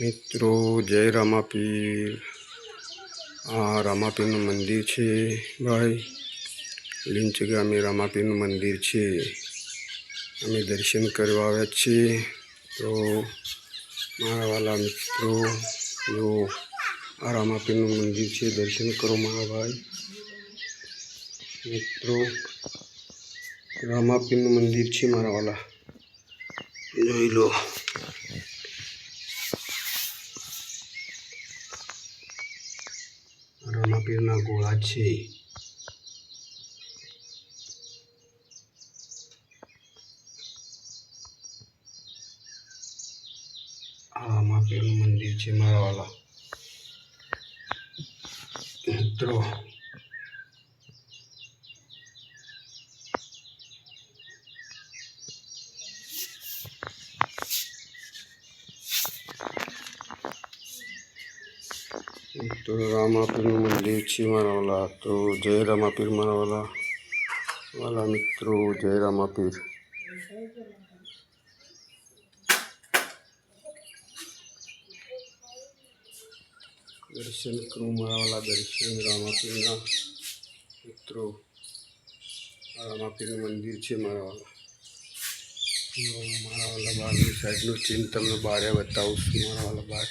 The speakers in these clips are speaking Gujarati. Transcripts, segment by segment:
મિત્રો, જય રામાપીર. આ રામાપીરનું મંદિર છે, ભાઈ. લીંચ ગામે રામાપીરનું મંદિર છે. અમે દર્શન કરવા આવ્યા છીએ. તો મારા વાલા મિત્રો, જો આ રામાપીરનું મંદિર છે, દર્શન કરો મારા ભાઈ. મિત્રો, રામાપીરનું મંદિર છે મારા વાલા. જોઈ લો. રામાપીરના ગોળા છે. આ રામાપીરનું મંદિર છે મારા વાલા. મિત્રો તો રામાપીરનું મંદિર છે મારાવાલા તો જય રામાપીર પીર વાલા મિત્રો, જય રામાપીર. દર્શન કરું મારાવાલા, દર્શન રામાપીરના મિત્રો. રામાપીરનું મંદિર છે મારાવાલા. મારા વાલા બહારની સાઈડનું ચિહ્ન તમને બારે બતાવું છું મારા વાલા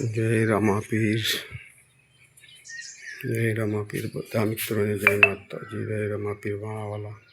જય રામાપીર. જય રામાપીર. બધા મિત્રોને જય માતાજી. જય રામાપીર વાળાવાલા.